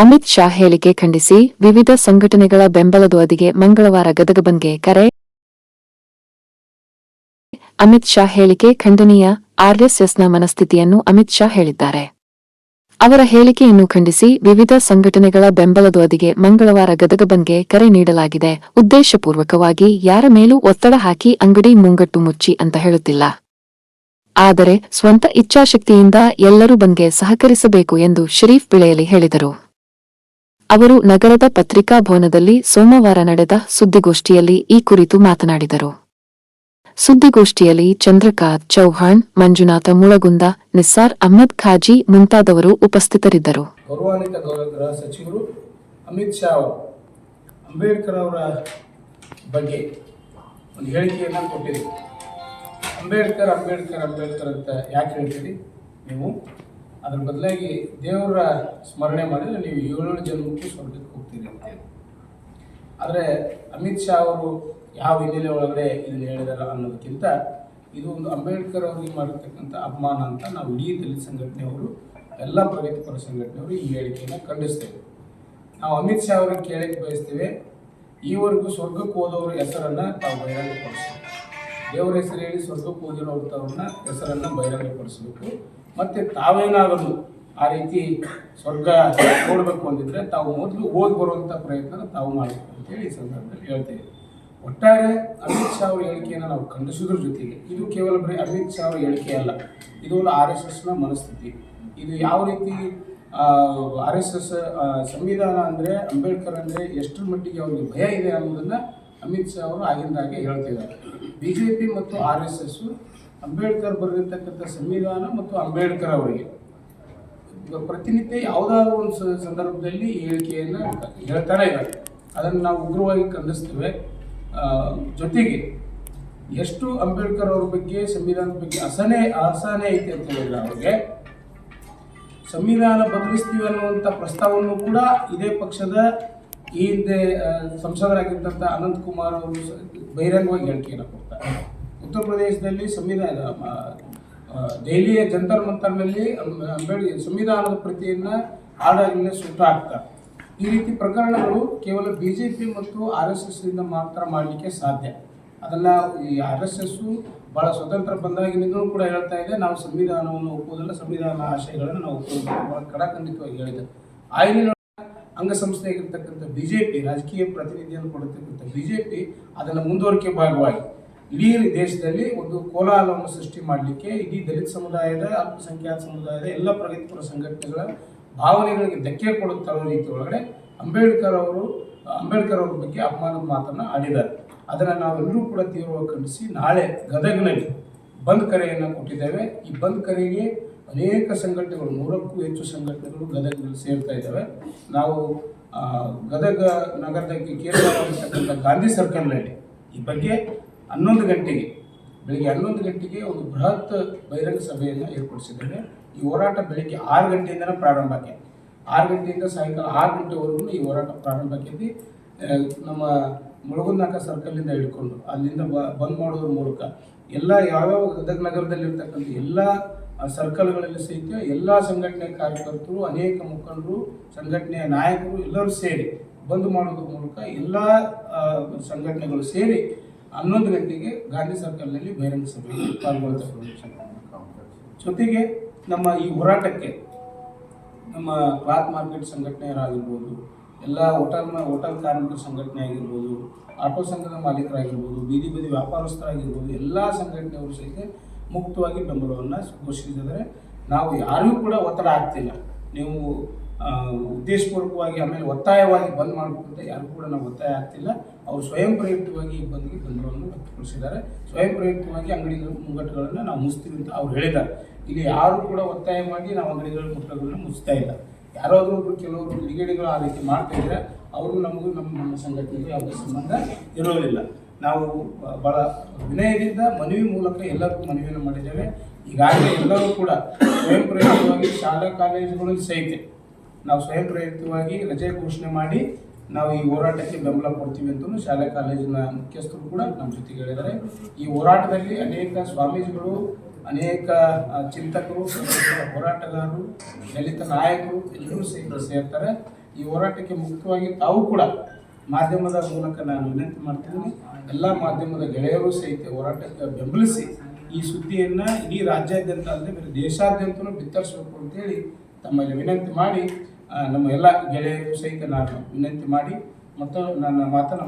ಅಮಿತ್ ಶಾ ಹೇಳಿಕೆ ಖಂಡಿಸಿ, ವಿವಿಧ ಸಂಘಟನೆಗಳ ಬೆಂಬಲದೊಂದಿಗೆ ಮಂಗಳವಾರ ಗದಗ ಕರೆ. ಅಮಿತ್ ಶಾ ಹೇಳಿಕೆ ಖಂಡನೀಯ, ಆರ್ಎಸ್ಎಸ್ನ ಮನಸ್ಥಿತಿಯನ್ನು ಅಮಿತ್ ಶಾ ಹೇಳಿದ್ದಾರೆ. ಅವರ ಹೇಳಿಕೆಯನ್ನು ಖಂಡಿಸಿ, ವಿವಿಧ ಸಂಘಟನೆಗಳ ಬೆಂಬಲದೊಂದಿಗೆ ಮಂಗಳವಾರ ಗದಗ ಬಂದ್ಗೆ ಕರೆ ನೀಡಲಾಗಿದೆ. ಉದ್ದೇಶಪೂರ್ವಕವಾಗಿ ಯಾರ ಮೇಲೂ ಒತ್ತಡ ಹಾಕಿ ಅಂಗಡಿ ಮುಂಗಟ್ಟು ಮುಚ್ಚಿ ಅಂತ ಹೇಳುತ್ತಿಲ್ಲ. ಆದರೆ, ಸ್ವಂತ ಇಚ್ಛಾಶಕ್ತಿಯಿಂದ ಎಲ್ಲರೂ ಬಂದ್ಗೆ ಸಹಕರಿಸಬೇಕು ಎಂದು ಶರೀಫ್ ಬಿಳೆಯಲಿ ಹೇಳಿದರು. ಅವರು ನಗರದ ಪತ್ರಿಕಾ ಭವನದಲ್ಲಿ ಸೋಮವಾರ ನಡೆದ ಸುದ್ದಿಗೋಷ್ಠಿಯಲ್ಲಿ ಈ ಕುರಿತು ಮಾತನಾಡಿದರು. ಸುದ್ದಿಗೋಷ್ಠಿಯಲ್ಲಿ ಚಂದ್ರಕಾಂತ್ ಚೌಹಾಣ್, ಮಂಜುನಾಥ ಮುಳಗುಂದ, ನಿಸ್ಸಾರ್ ಅಹ್ಮದ್ ಖಾಜಿ ಮುಂತಾದವರು ಉಪಸ್ಥಿತರಿದ್ದರು. ಗೌರವಾನ್ವಿತ ಗೌರವ ಗೃಹ ಸಚಿವರು ಅಮಿತ್ ಶಾ ಅಂಬೇಡ್ಕರ್ ಅವರ ಬಗ್ಗೆ ಒಂದು ಹೇಳಿಕೆಯನ್ನು ಕೊಟ್ಟಿದೆ ಅಂಬೇಡ್ಕರ್ ಅಂಬೇಡ್ಕರ್ ಅಂಬೇಡ್ಕರ್ ಅಂತ ಯಾಕೆ ಹೇಳ್ತೀರಿ? ನೀವು ಅದ್ರ ಬದಲಾಗಿ ದೇವರ ಸ್ಮರಣೆ ಮಾಡಿದ್ರೆ ನೀವು ಏಳೇಳು ಜನ್ಮಕ್ಕೂ ಸ್ವರ್ಗಕ್ಕೆ ಹೋಗ್ತೀರಿ ಅಂತ ಆದರೆ ಅಮಿತ್ ಶಾ ಅವರು ಯಾವ ಹಿನ್ನೆಲೆ ಒಳಗಡೆ ಇದನ್ನು ಹೇಳಿದಾರ ಅನ್ನೋದಕ್ಕಿಂತ ಇದು ಒಂದು ಅಂಬೇಡ್ಕರ್ ಅವರಿಗೆ ಮಾಡಿರ್ತಕ್ಕಂಥ ಅಪಮಾನ ಅಂತ ನಾವು ಇಡೀ ದಲಿತ ಸಂಘಟನೆಯವರು, ಎಲ್ಲ ಪ್ರಗತಿಪರ ಸಂಘಟನೆಯವರು ಈ ಹೇಳಿಕೆಯನ್ನು ಖಂಡಿಸ್ತೇವೆ. ನಾವು ಅಮಿತ್ ಶಾ ಅವರಿಗೆ ಕೇಳಕ್ಕೆ ಬಯಸ್ತೇವೆ, ಈವರೆಗೂ ಸ್ವರ್ಗಕ್ಕೆ ಹೋದವರ ಹೆಸರನ್ನು ತಾವು ಬಹಿರಂಗಪಡಿಸಬೇಕು. ದೇವರ ಹೆಸರು ಹೇಳಿ ಸ್ವರ್ಗಕ್ಕೆ ಹೋಗಿರೋಂಥವ್ರನ್ನ ಹೆಸರನ್ನು ಬಹಿರಂಗಪಡಿಸಬೇಕು. ಮತ್ತು ತಾವೇನಾದರೂ ಆ ರೀತಿ ಸ್ವರ್ಗ ನೋಡಬೇಕು ಅಂದಿದ್ರೆ ತಾವು ಮೊದಲು ಹೋಗಿ ಬರುವಂಥ ಪ್ರಯತ್ನ ತಾವು ಮಾಡಬೇಕು ಅಂತೇಳಿ ಈ ಸಂದರ್ಭದಲ್ಲಿ ಹೇಳ್ತೇವೆ. ಒಟ್ಟಾರೆ ಅಮಿತ್ ಶಾ ಅವರ ಹೇಳಿಕೆಯನ್ನು ನಾವು ಖಂಡಿಸೋದ್ರ ಜೊತೆಗೆ ಇದು ಕೇವಲ ಬರೀ ಅಮಿತ್ ಶಾ ಅವರ ಹೇಳಿಕೆ ಅಲ್ಲ, ಇದು ಒಂದು ಆರ್ ಎಸ್ ಎಸ್ನ ಮನಸ್ಥಿತಿ. ಇದು ಯಾವ ರೀತಿ ಆರ್ ಎಸ್ ಎಸ್ ಸಂವಿಧಾನ ಅಂದರೆ ಅಂಬೇಡ್ಕರ್ ಅಂದರೆ ಎಷ್ಟರ ಮಟ್ಟಿಗೆ ಅವ್ರಿಗೆ ಭಯ ಇದೆ ಅನ್ನೋದನ್ನು ಅಮಿತ್ ಶಾ ಅವರು ಆಗಿಂದಾಗೆ ಹೇಳ್ತಿದ್ದಾರೆ. ಬಿ ಜೆ ಪಿ ಮತ್ತು ಆರ್ ಎಸ್ ಎಸ್ ಅಂಬೇಡ್ಕರ್ ಬರೆದಿರ್ತಕ್ಕಂಥ ಸಂವಿಧಾನ ಮತ್ತು ಅಂಬೇಡ್ಕರ್ ಅವರಿಗೆ. ಪ್ರತಿನಿತ್ಯ ಯಾವುದಾದ್ರು ಒಂದು ಸಂದರ್ಭದಲ್ಲಿ ಹೇಳಿಕೆಯನ್ನು ಹೇಳ್ತಾನೆ ಇದ್ದಾರೆ. ಅದನ್ನು ನಾವು ಉಗ್ರವಾಗಿ ಖಂಡಿಸ್ತೇವೆ. ಜೊತೆಗೆ ಎಷ್ಟು ಅಂಬೇಡ್ಕರ್ ಅವ್ರ ಬಗ್ಗೆ, ಸಂವಿಧಾನದ ಬಗ್ಗೆ ಅಸಹನೆ ಅಸಹನೆ ಐತೆ ಅಂತ ಹೇಳಿದ್ರೆ ಅವ್ರಿಗೆ, ಸಂವಿಧಾನ ಬದಲಿಸ್ತೀವಿ ಅನ್ನುವಂಥ ಪ್ರಸ್ತಾವವನ್ನು ಕೂಡ ಇದೇ ಪಕ್ಷದ ಈ ಹಿಂದೆ ಸಂಸದರಾಗಿದ್ದಂಥ ಅನಂತ್ ಕುಮಾರ್ ಅವರು ಬಹಿರಂಗವಾಗಿ ಹೇಳಿಕೆಯನ್ನು ಕೊಡ್ತಾರೆ. ಉತ್ತರ ಪ್ರದೇಶದಲ್ಲಿ ಸಂವಿಧಾನ ದೆಹಲಿಯ ಜಂತರ್ ಮಂತರ್ನಲ್ಲಿ ಅಂಬೇಡ್ಕರ್ ಸಂವಿಧಾನದ ಪ್ರತಿಯನ್ನು ಆಡಾಗಲೇ ಸುಟ್ಟು ಹಾಕ್ತಾರೆ ಈ ರೀತಿ ಪ್ರಕರಣಗಳು ಕೇವಲ ಬಿ ಜೆ ಪಿ ಮತ್ತು ಆರ್ ಎಸ್ ಎಸ್ ಇಂದ ಮಾತ್ರ ಮಾಡಲಿಕ್ಕೆ ಸಾಧ್ಯ. ಅದನ್ನು ಈ ಆರ್ ಎಸ್ ಎಸ್ಸು ಭಾಳ ಸ್ವತಂತ್ರ ಬಂದಾಗಿನಿಂದಲೂ ಕೂಡ ಹೇಳ್ತಾ ಇದೆ. ನಾವು ಸಂವಿಧಾನವನ್ನು ಒಪ್ಪುವುದಿಲ್ಲ, ಸಂವಿಧಾನ ಆಶಯಗಳನ್ನು ನಾವು ಒಪ್ಪುವುದಿಲ್ಲ. ಭಾಳ ಕಡಾಖಂಡಿತವಾಗಿ ಹೇಳಿದೆ. ಆಯ್ಲಿನ ಅಂಗಸಂಸ್ಥೆಯಾಗಿರ್ತಕ್ಕಂಥ ಬಿ ಜೆ ಪಿ ರಾಜಕೀಯ ಪ್ರತಿನಿಧಿಯನ್ನು ಕೊಡತಕ್ಕಂಥ ಬಿ ಜೆ ಪಿ ಅದನ್ನು ಮುಂದುವರಿಕೆ ಭಾಗವಾಗಿ ಇಡೀ ದೇಶದಲ್ಲಿ ಒಂದು ಕೋಲಾಹಲವನ್ನು ಸೃಷ್ಟಿ ಮಾಡಲಿಕ್ಕೆ ಇಡೀ ದಲಿತ ಸಮುದಾಯದ, ಅಲ್ಪಸಂಖ್ಯಾತ ಸಮುದಾಯದ ಎಲ್ಲ ಪ್ರಗತಿಪರ ಸಂಘಟನೆಗಳ ಭಾವನೆಗಳಿಗೆ ಧಕ್ಕೆ ಕೊಡುತ್ತಿರೋ ರೀತಿ ಒಳಗಡೆ ಅಂಬೇಡ್ಕರ್ ಅವರು, ಅಂಬೇಡ್ಕರ್ ಅವರ ಬಗ್ಗೆ ಅಪಮಾನದ ಮಾತನ್ನು ಆಡಿದ್ದಾರೆ. ಅದನ್ನು ನಾವೆಲ್ಲರೂ ಕೂಡ ತೀವ್ರವಾಗಿ ಖಂಡಿಸಿ ನಾಳೆ ಗದಗನಲ್ಲಿ ಬಂದ್ ಕರೆಯನ್ನು ಕೊಟ್ಟಿದ್ದೇವೆ. ಈ ಬಂದ್ ಕರೆಗೆ ಅನೇಕ ಸಂಘಟನೆಗಳು, ನೂರಕ್ಕೂ ಹೆಚ್ಚು ಸಂಘಟನೆಗಳು ಗದಗನಲ್ಲಿ ಸೇರ್ತಾ ಇದ್ದಾವೆ. ನಾವು ಗದಗ ನಗರದಕ್ಕೆ ಕೇಂದ್ರವಾಗಿರ್ತಕ್ಕಂಥ ಗಾಂಧಿ ಸರ್ಕಲ್ನಲ್ಲಿ ಈ ಬಗ್ಗೆ ಹನ್ನೊಂದು ಗಂಟೆಗೆ, ಬೆಳಿಗ್ಗೆ ಹನ್ನೊಂದು ಗಂಟೆಗೆ ಒಂದು ಬೃಹತ್ ಬಹಿರಂಗ ಸಭೆಯನ್ನು ಏರ್ಪಡಿಸಿದ್ದಾರೆ. ಈ ಹೋರಾಟ ಬೆಳಿಗ್ಗೆ ಆರು ಗಂಟೆಯಿಂದನೇ ಪ್ರಾರಂಭ ಆಗಿದೆ. ಆರು ಗಂಟೆಯಿಂದ ಸಾಯಂಕಾಲ ಆರು ಗಂಟೆವರೆಗೂ ಈ ಹೋರಾಟ ಪ್ರಾರಂಭ ಆಕೈತಿ ನಮ್ಮ ಮುಳುಗುನಾಕ ಸರ್ಕಲಿಂದ ಹಿಡ್ಕೊಂಡು ಅಲ್ಲಿಂದ ಬ, ಬಂದ್ ಮಾಡೋದ್ರ ಮೂಲಕ ಎಲ್ಲ ಯಾವ್ಯಾವ ಗದಗ ನಗರದಲ್ಲಿರ್ತಕ್ಕಂಥ ಎಲ್ಲ ಸರ್ಕಲ್ಗಳಲ್ಲಿ ಸಹಿತ ಎಲ್ಲ ಸಂಘಟನೆ ಕಾರ್ಯಕರ್ತರು, ಅನೇಕ ಮುಖಂಡರು, ಸಂಘಟನೆಯ ನಾಯಕರು ಎಲ್ಲರೂ ಸೇರಿ ಬಂದ್ ಮಾಡೋದ್ರ ಮೂಲಕ ಎಲ್ಲ ಸಂಘಟನೆಗಳು ಸೇರಿ ಹನ್ನೊಂದು ಗಂಟೆಗೆ ಗಾಂಧಿ ಸರ್ಕಲ್ನಲ್ಲಿ ಬಹಿರಂಗ ಸಭೆಯಲ್ಲಿ ಜೊತೆಗೆ ನಮ್ಮ ಈ ಹೋರಾಟಕ್ಕೆ ನಮ್ಮ ಕ್ಲಾತ್ ಮಾರ್ಕೆಟ್ ಸಂಘಟನೆಯರಾಗಿರ್ಬೋದು, ಎಲ್ಲ ಹೋಟೆಲ್ ಹೋಟೆಲ್ ಕಾರ್ಮಿಕರ ಸಂಘಟನೆ ಆಗಿರ್ಬೋದು ಆಟೋ ಸಂಘದ ಮಾಲೀಕರಾಗಿರ್ಬೋದು, ಬೀದಿ ಬದಿ ವ್ಯಾಪಾರಸ್ಥರಾಗಿರ್ಬೋದು, ಎಲ್ಲ ಸಂಘಟನೆಯವರು ಸಹಿತ ಮುಕ್ತವಾಗಿ ಬೆಂಬಲವನ್ನು ಘೋಷಿಸಿದರೆ ನಾವು ಯಾರಿಗೂ ಕೂಡ ಒತ್ತಡ ಆಗ್ತಿಲ್ಲ ನೀವು ಉದ್ದೇಶಪೂರ್ವಕವಾಗಿ ಆಮೇಲೆ ಒತ್ತಾಯವಾಗಿ ಬಂದ್ ಮಾಡಬೇಕು ಅಂತ ಯಾರು ಕೂಡ ನಾವು ಒತ್ತಾಯ ಆಗ್ತಿಲ್ಲ. ಅವರು ಸ್ವಯಂ ಪ್ರಯುಕ್ತವಾಗಿ ಬಂದ್ಗೆ ಬೆಂಬಲವನ್ನು ವ್ಯಕ್ತಪಡಿಸಿದ್ದಾರೆ. ಸ್ವಯಂ ಪ್ರಯುಕ್ತವಾಗಿ ಅಂಗಡಿಗಳ, ಮುಂಗಟ್ಟುಗಳನ್ನು ನಾವು ಮುಚ್ತೀವಿ ಅಂತ ಅವ್ರು ಹೇಳಿದ್ದಾರೆ. ಇಲ್ಲಿ ಯಾರು ಕೂಡ ಒತ್ತಾಯ ಮಾಡಿ ನಾವು ಅಂಗಡಿಗಳ ಮುಟ್ಟಗಳನ್ನು ಮುಚ್ತಾ ಇಲ್ಲ. ಯಾರಾದರೂ ಒಬ್ಬರು ಕೆಲವರು ನಿಗಡಿಗಳು ಆ ರೀತಿ ಮಾಡ್ತಾ ಇದ್ರೆ ಅವರು ನಮಗೂ ನಮ್ಮ ನಮ್ಮ ಸಂಘಟನೆಗೂ ಯಾವುದೇ ಸಂಬಂಧ ಇರೋದಿಲ್ಲ. ನಾವು ಬಹಳ ವಿನಯದಿಂದ ಮನವಿ ಮೂಲಕ ಎಲ್ಲರಿಗೂ ಮನವಿಯನ್ನು ಮಾಡಿದ್ದೇವೆ. ಈಗಾಗಲೇ ಎಲ್ಲರೂ ಕೂಡ ಸ್ವಯಂ ಪ್ರಯುಕ್ತವಾಗಿ ಶಾಲಾ ಕಾಲೇಜುಗಳಲ್ಲಿ ಸಹಿತ ನಾವು ಸ್ವಯಂ ಪ್ರೇರಿತವಾಗಿ ರಜೆ ಘೋಷಣೆ ಮಾಡಿ ನಾವು ಈ ಹೋರಾಟಕ್ಕೆ ಬೆಂಬಲ ಕೊಡ್ತೀವಿ ಅಂತಲೂ ಶಾಲೆ, ಕಾಲೇಜಿನ ಮುಖ್ಯಸ್ಥರು ಕೂಡ ನಮ್ಮ ಜೊತೆಗೆ ಹೇಳಿದ್ದಾರೆ. ಈ ಹೋರಾಟದಲ್ಲಿ ಅನೇಕ ಸ್ವಾಮೀಜಿಗಳು, ಅನೇಕ ಚಿಂತಕರು ಹೋರಾಟಗಾರರು, ದಲಿತ ನಾಯಕರು ಎಲ್ಲರೂ ಸೇರಿ ಸೇರ್ತಾರೆ. ಈ ಹೋರಾಟಕ್ಕೆ ಮುಖ್ಯವಾಗಿ ತಾವು ಕೂಡ ಮಾಧ್ಯಮದ ಮೂಲಕ ನಾನು ವಿನಂತಿ ಮಾಡ್ತೀನಿ ಎಲ್ಲ ಮಾಧ್ಯಮದ ಗೆಳೆಯರು ಸಹಿತ ಹೋರಾಟಕ್ಕೆ ಬೆಂಬಲಿಸಿ ಈ ಸುದ್ದಿಯನ್ನು ಇಡೀ ರಾಜ್ಯಾದ್ಯಂತ ಅಲ್ಲದೆ ಬೇರೆ ದೇಶಾದ್ಯಂತನೂ ಬಿತ್ತರಿಸಬೇಕು ಅಂತೇಳಿ ತಮ್ಮಲ್ಲಿ ವಿನಂತಿ ಮಾಡಿ ನಮ್ಮ ಎಲ್ಲ ಗೆಳೆಯರು ಸಹಿತ ನಾನು ವಿನಂತಿ ಮಾಡಿ ಮತ್ತು ನನ್ನ ಮಾತನ್ನು